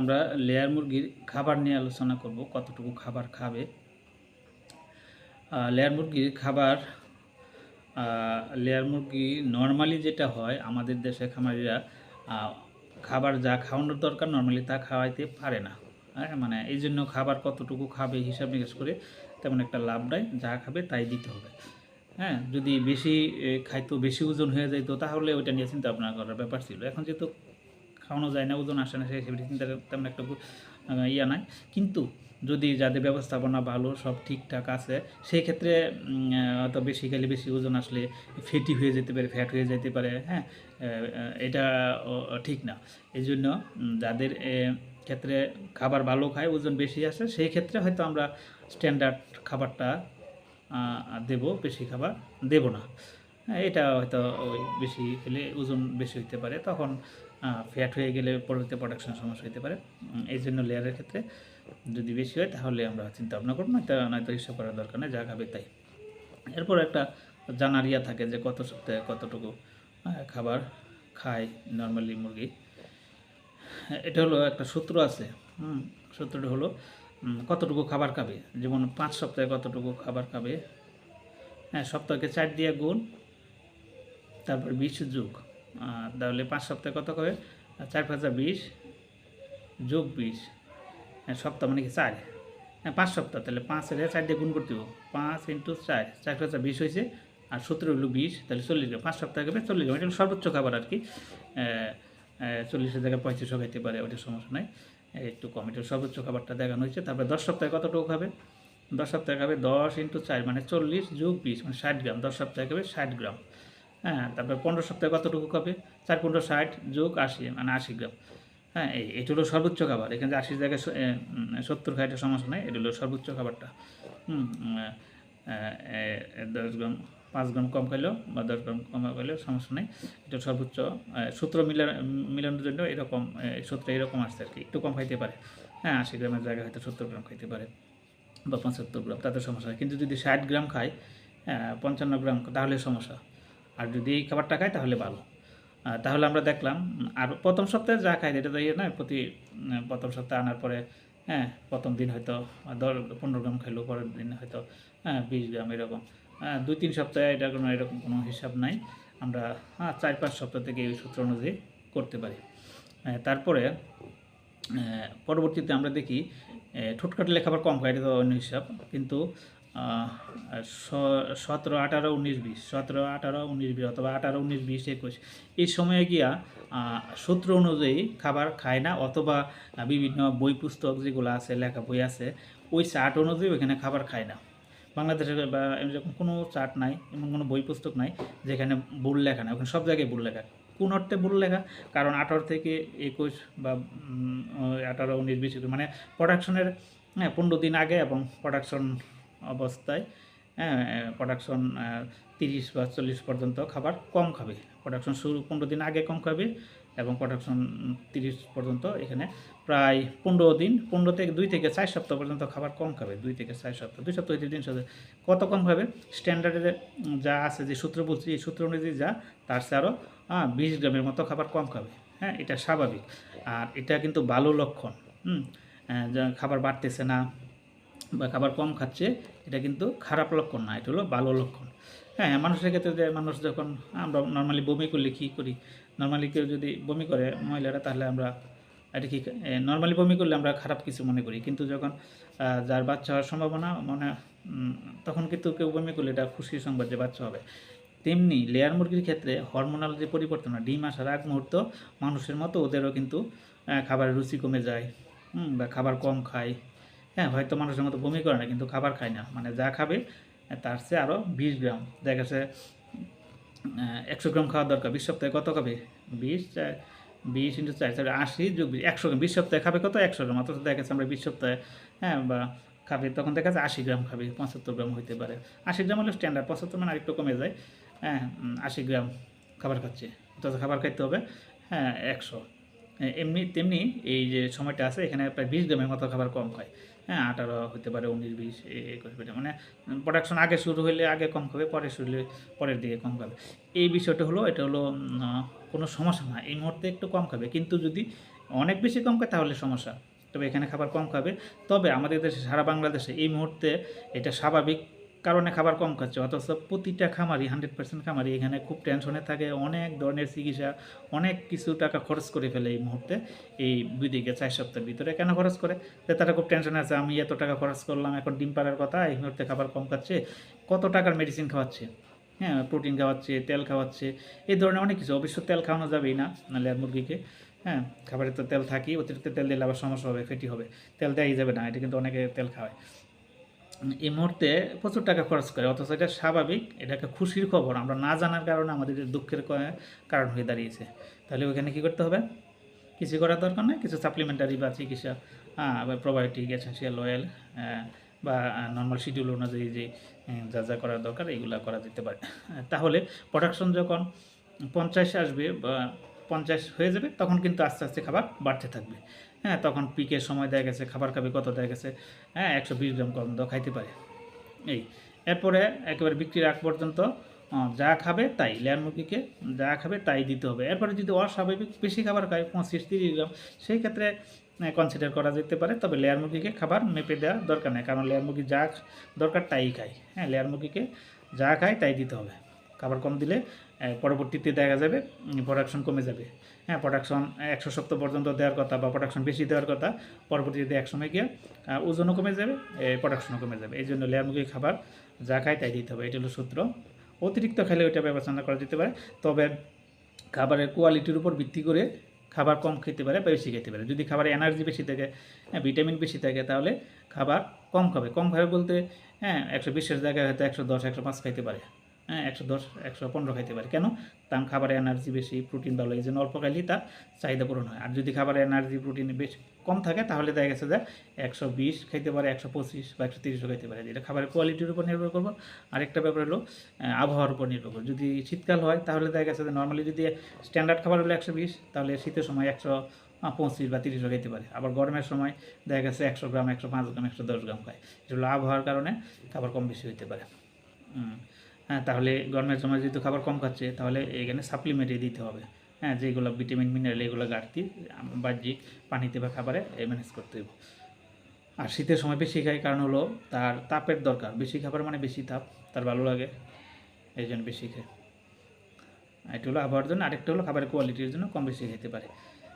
আমরা লেয়ার মুরগির খাবার নিয়ে আলোচনা করব, কতটুকু খাবার খাবে। লেয়ার মুরগির খাবার লেয়ার মুরগি নর্মালি যেটা হয়, আমাদের দেশে খামারিরা খাবার যা খাওয়ানোর দরকার নর্মালি তা খাওয়াইতে পারে না। হ্যাঁ মানে এই জন্য খাবার কতটুকু খাবে হিসাব নিকাশ করে তেমন একটা লাভ নাই, যা খাবে তাই দিতে হবে। হ্যাঁ যদি বেশি খাইতো, বেশি ওজন হয়ে যেত তাহলে ওইটা নিয়ে চিন্তা ভাবনা করার ব্যাপার ছিল। এখন যেহেতু খাওয়ানো যায় না ওজন আসে না সেই হিসেবে চিন্তা তেমন একটা ইয়া নাই। কিন্তু যদি যাদের ব্যবস্থাপনা ভালো সব ঠিকঠাক আছে সেই ক্ষেত্রে হয়তো বেশি খেলে বেশি ওজন আসলে ফেটি হয়ে যেতে পারে ফ্যাট হয়ে যেতে পারে হ্যাঁ? এটা ঠিক না। এই জন্য যাদের ক্ষেত্রে খাবার ভালো খায় ওজন বেশি আসে সেই ক্ষেত্রে হয়তো আমরা স্ট্যান্ডার্ড খাবারটা দেব বেশি খাবার দেব না। হ্যাঁ, এটা হয়তো ওই বেশি খেলে ওজন বেশি হতে পারে তখন ফ্যাট হয়ে গেলে পরবর্তী প্রোডাকশন সমস্যা হতে পারে। এই জন্য লেয়ারের ক্ষেত্রে যদি বেশি হয়, তাহলে আমরা চিন্তা ভাবনা করব, নয়তো নয়তো হিসাব করার দরকার নেই, যা খাবে তাই। এরপর একটা জানার ইয়া থাকে যে কত সপ্তাহে কতটুকু খাবার খায় নর্মালি মুরগি। এটা হলো একটা সূত্র আছে সূত্রটা হলো কতটুকু খাবার খাবে? যেমন পাঁচ সপ্তাহে কতটুকু খাবার খাবে? হ্যাঁ সপ্তাহকে চার দিয়ে গুণ, তারপর বিশ যোগ। তাহলে পাঁচ সপ্তাহে কত খাবে চার পাঁচা বিশ যোগ বিশ। হ্যাঁ সপ্তাহ মানে কি চার? হ্যাঁ পাঁচ সপ্তাহ, তাহলে পাঁচ এর চার দিয়ে গুণ করতে হবে। পাঁচ ইন্টু চার চার পাঁচা বিশ হয়েছে, আর সতেরো হলো বিশ, তাহলে চল্লিশ গ্রাম পাঁচ সপ্তাহ খাবে চল্লিশ গ্রাম এটা সর্বোচ্চ খাবার আর কি। চল্লিশের জায়গায় পঁয়ত্রিশও খাইতে পারে ওইটা সমস্যা নাই। একটু কম, এটা সর্বোচ্চ খাবারটা দেখানো হয়েছে। তারপরে দশ সপ্তাহে কতটুকু খাবে? দশ সপ্তাহে খাবে দশ ইন্টু চার মানে চল্লিশ যোগ বিশ মানে ষাট গ্রাম। দশ সপ্তাহে খাবে ষাট গ্রাম। হ্যাঁ তারপরে পনেরো সপ্তাহে কতটুকু খাবে চার পনেরো ষাট যোগ আশি মানে আশি গ্রাম। হ্যাঁ এই এটা হলো সর্বোচ্চ খাবার। এখানে আশির জায়গায় সত্তর খাইটা সমস্যা নেই এটা হলো সর্বোচ্চ খাবারটা। দশ গ্রাম পাঁচ গ্রাম কম খাইলেও বা দশ গ্রাম কম খাইলেও সমস্যা নেই। এটা সর্বোচ্চ সূত্র মিলা মিলানোর জন্য এরকম সূত্র এরকম আসছে আর কি। একটু কম খাইতে পারে। হ্যাঁ আশি গ্রামের জায়গায় হয়তো সত্তর গ্রাম খাইতে পারে বা পঁচাত্তর গ্রাম তাতে সমস্যা কিন্তু যদি ষাট গ্রাম খায় হ্যাঁ, পঞ্চান্ন গ্রাম তাহলে সমস্যা। আর যদি এই খাবারটা খায় তাহলে ভালো। তাহলে আমরা দেখলাম আর প্রথম সপ্তাহে যা খাই এটা তো ইয়ে নয় প্রতি প্রথম সপ্তাহে আনার পরে হ্যাঁ প্রথম দিন হয়তো দশ পনেরো গ্রাম খাইলো পরের দিন হয়তো হ্যাঁ বিশ গ্রাম এরকম। দুই তিন সপ্তাহে এটা কোনো এরকম কোনো হিসাব নাই। আমরা হ্যাঁ চার পাঁচ সপ্তাহ থেকে এই সূত্র অনুযায়ী করতে পারি। তারপরে পরবর্তীতে আমরা দেখি আহ, ঠোঁট কাটলে খাবার কম খায় এটা তো অন্য হিসাব। কিন্তু সতেরো, আঠারো, উনিশ, বিশ। সতেরো, আঠারো, উনিশ, বিশ অথবা আঠারো, উনিশ, বিশ, একুশ। এই সময়ে গিয়া সূত্র অনুযায়ী খাবার খায় না অথবা বিভিন্ন বই পুস্তক যেগুলো আছে, লেখা বই আছে, ওই চার্ট অনুযায়ী ওইখানে খাবার খায় না। বাংলাদেশের বা এরকম কোনো চার্ট নাই, এমন কোনো বই পুস্তক নাই, যেখানে ভুল লেখা নাই, ওখানে সব জায়গায় ভুল লেখা। কোন অর্থে ভুল লেখা? কারণ আঠারো থেকে একুশ বা আঠারো, উনিশ, বিশ মানে প্রোডাকশনের হ্যাঁ পনেরো দিন আগে এবং প্রোডাকশন অবস্থায় হ্যাঁ প্রোডাকশন তিরিশ বা চল্লিশ পর্যন্ত খাবার কম খাবে। প্রোডাকশন শুরু পনেরো দিন আগে কম খাবে এবং প্রোডাকশন তিরিশ পর্যন্ত এখানে প্রায় পনেরো দিন, পনেরো থেকে দুই থেকে চার সপ্তাহ পর্যন্ত খাবার কম খাবে, দুই থেকে চার সপ্তাহ, দুই সপ্তাহ তিন সপ্তাহ। কত কম খাবে? স্ট্যান্ডার্ডে যা আছে যে সূত্র বলছি, এই সূত্র অনুযায়ী যা, তার চেয়ে আরও হ্যাঁ বিশ গ্রামের মতো খাবার কম খাবে। হ্যাঁ এটা স্বাভাবিক। আর এটা কিন্তু ভালো লক্ষণ, হুম খাবার বাড়তেছে না বা খাবার কম খাচ্ছে এটা কিন্তু খারাপ লক্ষণ না, এটা হলো ভালো লক্ষণ। হ্যাঁ মানুষের ক্ষেত্রে যে মানুষ যখন আমরা নর্মালি বমি করলে কী করি? নর্মালি কেউ যদি বমি করে মহিলারা, তাহলে আমরা এটা কি নর্মালি বমি করলে আমরা খারাপ কিছু মনে করি। কিন্তু যখন যার বাচ্চা হওয়ার সম্ভাবনা মনে তখন কিন্তু কেউ বমি করলে এটা খুশির সংবাদ যে বাচ্চা হবে। তেমনি লেয়ার মুরগির ক্ষেত্রে হরমোনাল যে পরিবর্তন, ডিম আসার আগ মুহূর্ত, মানুষের মতো ওদেরও কিন্তু খাবারের রুচি কমে যায় বা খাবার কম খায়। হ্যাঁ হয়তো মানুষের মতো বমি করে না, কিন্তু খাবার খায় না। মানে যা খাবে, তার চেয়ে আরও বিশ গ্রাম। দেখা গেছে একশো গ্রাম খাওয়ার দরকার। বিশ সপ্তাহে কত খাবে? বিশ বিশ ইন্টু চার চার, আশি যোগ একশো গ্রাম। বিশ সপ্তাহে খাবে কত? একশো গ্রাম। অথচ দেখা যাচ্ছে আমরা বিশ সপ্তাহে হ্যাঁ বা খাবে, তখন দেখা যাচ্ছে আশি গ্রাম খাবে, পঁচাত্তর গ্রাম হইতে পারে। আশি গ্রাম হলে স্ট্যান্ডার্ড পঁচাত্তর মানে আরেকটু কমে যায়। হ্যাঁ আশি গ্রাম খাবার খাচ্ছে। অথচ খাবার খাইতে হবে হ্যাঁ একশো। এমনি তেমনি এই যে সময়টা আছে, এখানে প্রায় বিশ গ্রামের মতো খাবার কম খায়। হ্যাঁ আঠারো হতে পারে, উনিশ, বিশ একুশ, বিশ মানে প্রোডাকশন আগে শুরু হলে আগে কম খাবে, পরে শুরু হলে পরের দিকে কম খাবে। এই বিষয়টা হলো, এটা হলো কোনো সমস্যা না, এই মুহূর্তে একটু কম খাবে। কিন্তু যদি অনেক বেশি কম খায়, তাহলে সমস্যা। তবে এখানে খাবার কম খাবে। তবে আমাদের দেশে, সারা বাংলাদেশে এই মুহূর্তে এটা স্বাভাবিক কারণে খাবার কম খাচ্ছে, অথচ প্রতিটা খামারি হান্ড্রেড পার্সেন্ট খামারি এখানে খুব টেনশনে থাকে, অনেক ধরনের চিকিৎসা, অনেক কিছু টাকা খরচ করে ফেলে এই মুহূর্তে, এই দুই দিকে চার সপ্তাহের ভিতরে কেন খরচ করে? যে তারা খুব টেনশনে আছে, আমি এত টাকা খরচ করলাম, এখন ডিম পাড়ার কথা, এই মুহূর্তে খাবার কম খাচ্ছে, কত টাকার মেডিসিন খাওয়াচ্ছে? হ্যাঁ প্রোটিন খাওয়াচ্ছে, তেল খাওয়াচ্ছে, এই ধরনের অনেক কিছু, অবশ্য তেল খাওয়ানো যাবেই না, নাহলে আর মুরগিকে হ্যাঁ খাবারে তো তেল থাকি অতিরিক্ত তেল দিলে আবার সমস্যা হবে ফেটি হবে, তেল দেওয়াই যাবে না, এটা কিন্তু অনেকে তেল খাওয়ায়। এই মুহূর্তে প্রচুর টাকা খরচ করে, অথচ এটা স্বাভাবিক এটা একটা খুশির খবর। আমরা না জানার কারণে আমাদের দুঃখের কারণ হয়ে দাঁড়িয়েছে। তাহলে ওইখানে কী করতে হবে? কিছু করার দরকার নেই? কিছু সাপ্লিমেন্টারি বা চিকিৎসা হ্যাঁ বা প্রোবায়োটিক এসেন্সিয়াল অয়েল বা নর্মাল শিডিউল অনুযায়ী যে যা যা করার দরকার, এইগুলো করা যেতে পারে। তাহলে প্রোডাকশন যখন পঞ্চাশ আসবে বা পঞ্চাশ হয়ে যাবে, তখন কিন্তু আস্তে আস্তে খাবার বাড়তে থাকবে। হ্যাঁ তখন পিকের সময় দেখা গেছে, খাবার খাবে কত দেখা গেছে হ্যাঁ একশো বিশ গ্রাম কম দাও, খাইতে পারে। এই, এরপরে একেবারে বিক্রির আগ পর্যন্ত যা খাবে তাই লেয়ার মুরগিকে যা খাবে তাই দিতে হবে। এরপরে যদি অস্বাভাবিক বেশি খাবার খায়, পঁচিশ তিরিশ গ্রাম, সেই ক্ষেত্রে কনসিডার করা যেতে পারে, তবে লেয়ার মুরগিকে খাবার মেপে দেওয়া দরকার নেই, কারণ লেয়ার মুরগি যা দরকার তাই খায়। হ্যাঁ লেয়ার মুরগিকে যা খায় তাই দিতে হবে। খাবার কম দিলে পরবর্তীতে দেখা যাবে প্রোডাকশন কমে যাবে। হ্যাঁ প্রোডাকশন একশো সপ্তাহ পর্যন্ত দেওয়ার কথা বা প্রোডাকশন বেশি দেওয়ার কথা, পরবর্তীতে এক সময় গিয়ে ওজনও কমে যাবে প্রোডাকশনও কমে যাবে। এই জন্য লেয়ার মুরগির খাবার যা খায় তাই দিতে হবে, এটা হলো সূত্র। অতিরিক্ত খেলে ওইটা বিবেচনা করা যেতে পারে, তবে খাবারের কোয়ালিটির উপর ভিত্তি করে খাবার কম খেতে পারে বা বেশি খেতে পারে। যদি খাবারে এনার্জি বেশি থাকে হ্যাঁ ভিটামিন বেশি থাকে, তাহলে খাবার কম খাবে। কম খাবে বলতে হ্যাঁ একশো বিশের জায়গায় হয়তো একশো দশ, একশো পাঁচ খাইতে পারে। হ্যাঁ একশো দশ, একশো পনেরো খাইতে পারে। কেন? তার খাবারে এনার্জি বেশি প্রোটিন ভালো এই জন্য অল্প খাইলেই তার চাহিদা পূরণ হয়। আর যদি খাবারে এনার্জি প্রোটিন বেশি কম থাকে, তাহলে দেখা গেছে যে একশো বিশ খাইতে পারে, একশো পঁচিশ বা একশো তিরিশও খাইতে পারে। এটা খাবারের কোয়ালিটির উপর নির্ভর করব। আরেকটা ব্যাপার হলো আবহাওয়ার উপর নির্ভর করবে। যদি শীতকাল হয়, তাহলে দেখা গেছে যে নর্মালি যদি স্ট্যান্ডার্ড খাবার হলো একশো বিশ, তাহলে শীতের সময় একশো পঁচিশ বা তিরিশও খাইতে পারে। আবার গরমের সময় দেখা গেছে একশো গ্রাম, একশো পাঁচ গ্রাম, একশো দশ গ্রাম খায়। এটা হলো আবহাওয়ার কারণে খাবার কম বেশি হইতে পারে। হ্যাঁ তাহলে গরমের সময় যেহেতু খাবার কম খাচ্ছে তাহলে এখানে সাপ্লিমেন্টে দিতে হবে। হ্যাঁ যেগুলো ভিটামিন মিনারেল এগুলো ঘাটতি বাহ্যিক পানিতে বা খাবারে ম্যানেজ করতে হবে। আর শীতের সময় বেশি খায় কারণ হলো তার তাপের দরকার। বেশি খাবার মানে বেশি তাপ তার ভালো লাগে এই জন্য বেশি খায়। এটা হলো আবহাওয়ার জন্য আরেকটা হলো খাবারের কোয়ালিটির জন্য কম বেশি খেতে পারে।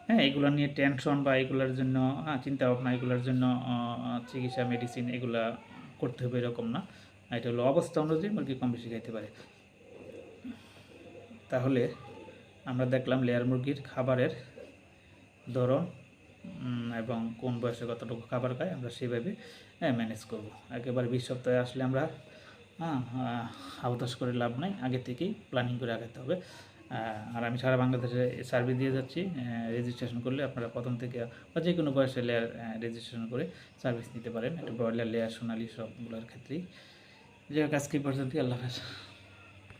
হ্যাঁ এগুলো নিয়ে টেনশন বা এগুলোর জন্য হ্যাঁ, চিন্তা ভাবনা এগুলোর জন্য চিকিৎসা মেডিসিন এগুলা করতে হবে এরকম না। এটা হলো অবস্থা অনুযায়ী মুরগি কম বেশি খাইতে পারে। তাহলে আমরা দেখলাম লেয়ার মুরগির খাবারের ধরন এবং কোন বয়সে কতটুকু খাবার খায়, আমরা সেভাবে ম্যানেজ করব। একেবারে বিশ সপ্তাহে আসলে আমরা হ্যাঁ আবতাস করে লাভ নাই, আগে থেকেই প্ল্যানিং করে আগাতে হবে। আর আমি সারা বাংলাদেশে সার্ভে দিয়ে যাচ্ছি রেজিস্ট্রেশন করলে আপনারা প্রথম থেকে বা যে কোনো বয়সে লেয়ার রেজিস্ট্রেশন করে সার্ভিস নিতে পারেন। একটা ব্রয়লার লেয়ার সোনালি সবগুলোর ক্ষেত্রেই। যে হোক আজকে পর্যন্ত আল্লাহ হাফেজ।